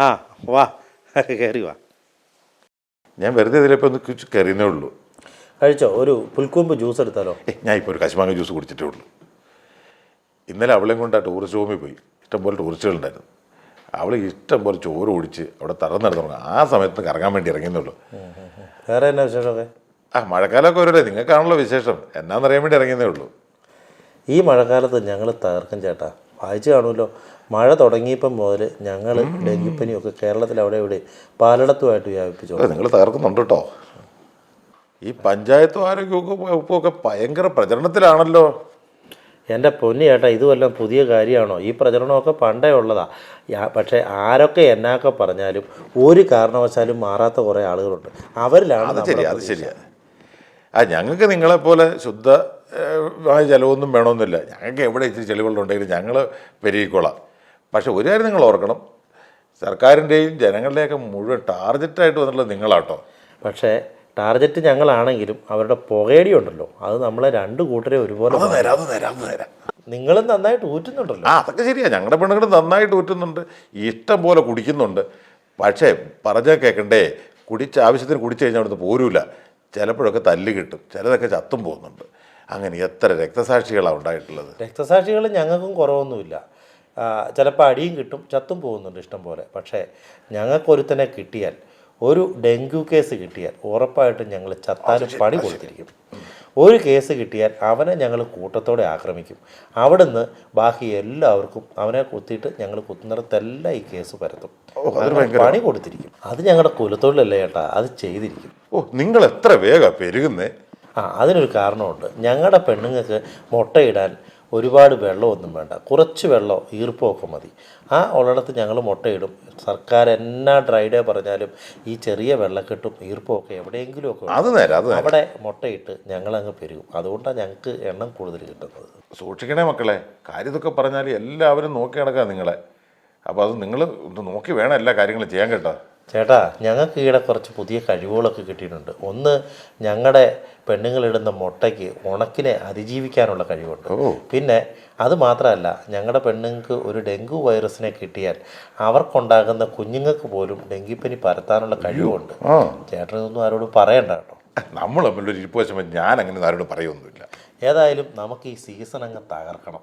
വാ. കയറി വാ. ഞാൻ വെറുതെ ഇതിലിപ്പോൾ ഒന്ന് കയറിയേ ഉള്ളൂ. കഴിച്ചോ? ഒരു പുൽക്കൂമ്പ് ജ്യൂസ് എടുത്താലോ? ഞാൻ ഇപ്പോൾ ഒരു കശുമാങ്ങ ജ്യൂസ് കുടിച്ചിട്ടേ ഉള്ളൂ. ഇന്നലെ അവളെയും കൊണ്ട് ആ ടൂറിസ്റ്റ് ഹോമിൽ പോയി. ഇഷ്ടംപോലെ ടൂറിസ്റ്റുകളുണ്ടായിരുന്നു അവൾ ഇഷ്ടം പോലെ ചോറ് ഓടിച്ച് അവിടെ തറ നടന്നു ആ സമയത്ത് കറങ്ങാൻ വേണ്ടി ഇറങ്ങിയെന്നുള്ളൂ. വേറെ എന്നാ വിശേഷമൊക്കെ? ആ മഴക്കാലമൊക്കെ ഒരു നിങ്ങൾക്കാണല്ലോ വിശേഷം. എന്നാന്നറിയാൻ വേണ്ടി ഇറങ്ങിയതേ ഉള്ളൂ. ഈ മഴക്കാലത്ത് ഞങ്ങൾ തകർക്കും ചേട്ടാ. വായിച്ചു കാണുമല്ലോ. മഴ തുടങ്ങിയപ്പം മുതൽ ഞങ്ങൾ ഡെങ്കിപ്പനിയൊക്കെ കേരളത്തിൽ അവിടെ ഇവിടെ പലയിടത്തുമായിട്ട് വ്യാപിപ്പിച്ചു. നിങ്ങൾ തകർക്കുന്നുണ്ട് കേട്ടോ. ഈ പഞ്ചായത്തും ആരോഗ്യമൊക്കെ വകുപ്പൊക്കെ ഭയങ്കര പ്രചരണത്തിലാണല്ലോ. എന്റെ പൊന്നി ചേട്ടാ ഇതുമെല്ലാം പുതിയ കാര്യമാണോ? ഈ പ്രചരണമൊക്കെ പണ്ടേ ഉള്ളതാ. പക്ഷേ ആരൊക്കെ എന്നാക്കെ പറഞ്ഞാലും ഒരു കാരണവശാലും മാറാത്ത കുറേ ആളുകളുണ്ട്. അവരിലാണ് അത് ശരിയാ അത്. ശരിയാ. ആ ഞങ്ങൾക്ക് നിങ്ങളെപ്പോലെ ശുദ്ധ ഏഹ്, ചിലവൊന്നും വേണമെന്നില്ല. ഞങ്ങൾക്ക് എവിടെ ഇച്ചിരി ചെളിവെള്ളം ഉണ്ടെങ്കിലും ഞങ്ങൾ പെരുകിക്കോളാം. പക്ഷെ ഒരു കാര്യം നിങ്ങൾ ഓർക്കണം. സർക്കാരിന്റെയും ജനങ്ങളുടെയൊക്കെ മുഴുവൻ ടാർഗറ്റായിട്ട് വന്നിട്ടുള്ളത് നിങ്ങളാട്ടോ. പക്ഷേ ടാർഗറ്റ് ഞങ്ങളാണെങ്കിലും അവരുടെ പുകയടി ഉണ്ടല്ലോ അത് നമ്മളെ രണ്ട് കൂട്ടരെ ഒരുപോലെ തരാം തരാം നിങ്ങളും നന്നായിട്ട് ഊറ്റുന്നുണ്ടല്ലോ. ആ അതൊക്കെ ശരിയാണ് ഞങ്ങളുടെ പെണ്ണുങ്ങൾ നന്നായിട്ട് ഊറ്റുന്നുണ്ട്. ഇഷ്ടം പോലെ കുടിക്കുന്നുണ്ട്. പക്ഷേ പറഞ്ഞാൽ കേൾക്കണ്ടേ കുടിച്ച് ആവശ്യത്തിന് കുടിച്ചു കഴിഞ്ഞാൽ അവിടുന്ന് പോരൂല. ചിലപ്പോഴൊക്കെ തല്ല് കിട്ടും. ചിലതൊക്കെ ചത്തും പോകുന്നുണ്ട്. അങ്ങനെ എത്ര രക്തസാക്ഷികളാണ് ഉണ്ടായിട്ടുള്ളത്? രക്തസാക്ഷികൾ ഞങ്ങൾക്കും കുറവൊന്നുമില്ല. ചിലപ്പോൾ അടിയും കിട്ടും ചത്തും പോകുന്നുണ്ട് ഇഷ്ടം പോലെ. പക്ഷേ ഞങ്ങൾക്കൊരുത്തനെ കിട്ടിയാൽ ഒരു ഡെങ്കു കേസ് കിട്ടിയാൽ ഉറപ്പായിട്ടും ഞങ്ങൾ ചത്താലും പണി കൊടുത്തിരിക്കും. ഒരു കേസ് കിട്ടിയാൽ അവനെ ഞങ്ങൾ കൂട്ടത്തോടെ ആക്രമിക്കും. അവിടുന്ന് ബാക്കി എല്ലാവർക്കും അവനെ കുത്തിയിട്ട് ഞങ്ങൾ കുത്തുന്നിടത്തെല്ലാം ഈ കേസ് പരത്തും. പണി കൊടുത്തിരിക്കും. അത് ഞങ്ങളുടെ കുലത്തൊഴിലല്ലേ ചേട്ടാ അത് ചെയ്തിരിക്കും. ഓ നിങ്ങൾ എത്ര വേഗം പെരുകുന്നേ? ആ അതിനൊരു കാരണമുണ്ട്. ഞങ്ങളുടെ പെണ്ണുങ്ങൾക്ക് മുട്ടയിടാൻ ഒരുപാട് വെള്ളമൊന്നും വേണ്ട. കുറച്ച് വെള്ളം ഈർപ്പമൊക്കെ മതി. ആ ഉള്ളിടത്ത് ഞങ്ങൾ മുട്ടയിടും. സർക്കാർ എന്നാ ഡ്രൈ ഡേ പറഞ്ഞാലും ഈ ചെറിയ വെള്ളക്കെട്ടും ഈർപ്പമൊക്കെ എവിടെയെങ്കിലുമൊക്കെ അത് നേരം അത് അവിടെ മുട്ടയിട്ട് ഞങ്ങളങ്ങ് പെരുകും. അതുകൊണ്ടാണ് ഞങ്ങൾക്ക് എണ്ണം കൂടുതൽ കിട്ടുന്നത്. സൂക്ഷിക്കണേ മക്കളെ. കാര്യം ഇതൊക്കെ പറഞ്ഞാൽ എല്ലാവരും നോക്കി നടക്കാം നിങ്ങളെ. അപ്പോൾ അത് നിങ്ങൾ നോക്കി വേണം എല്ലാ കാര്യങ്ങളും ചെയ്യാൻ കേട്ടോ. ചേട്ടാ ഞങ്ങൾക്ക് ഈയിടെ കുറച്ച് പുതിയ കഴിവുകളൊക്കെ കിട്ടിയിട്ടുണ്ട്. ഒന്ന് ഞങ്ങളുടെ പെണ്ണുങ്ങളിടുന്ന മുട്ടയ്ക്ക് ഉണക്കിനെ അതിജീവിക്കാനുള്ള കഴിവുണ്ട്. പിന്നെ അത് മാത്രമല്ല ഞങ്ങളുടെ പെണ്ണുങ്ങൾക്ക് ഒരു ഡെങ്കു വൈറസിനെ കിട്ടിയാൽ അവർക്കുണ്ടാകുന്ന കുഞ്ഞുങ്ങൾക്ക് പോലും ഡെങ്കിപ്പനി പരത്താനുള്ള കഴിവുണ്ട്. ചേട്ടനൊന്നും ആരോടും പറയണ്ട കേട്ടോ. നമ്മൾ തമ്മിലൊരു ഇരിപ്പ് വശം ഞാൻ അങ്ങനെ ആരോടും പറയൊന്നുമില്ല. ഏതായാലും നമുക്ക് ഈ സീസൺ അങ്ങ് തകർക്കണം.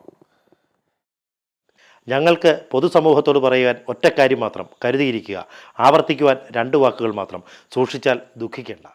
ഞങ്ങൾക്ക് പൊതുസമൂഹത്തോട് പറയുവാൻ ഒറ്റക്കാര്യം മാത്രം കരുതിയിരിക്കുക. ആവർത്തിക്കുവാൻ രണ്ട് വാക്കുകൾ മാത്രം. സൂക്ഷിച്ചാൽ ദുഃഖിക്കേണ്ട.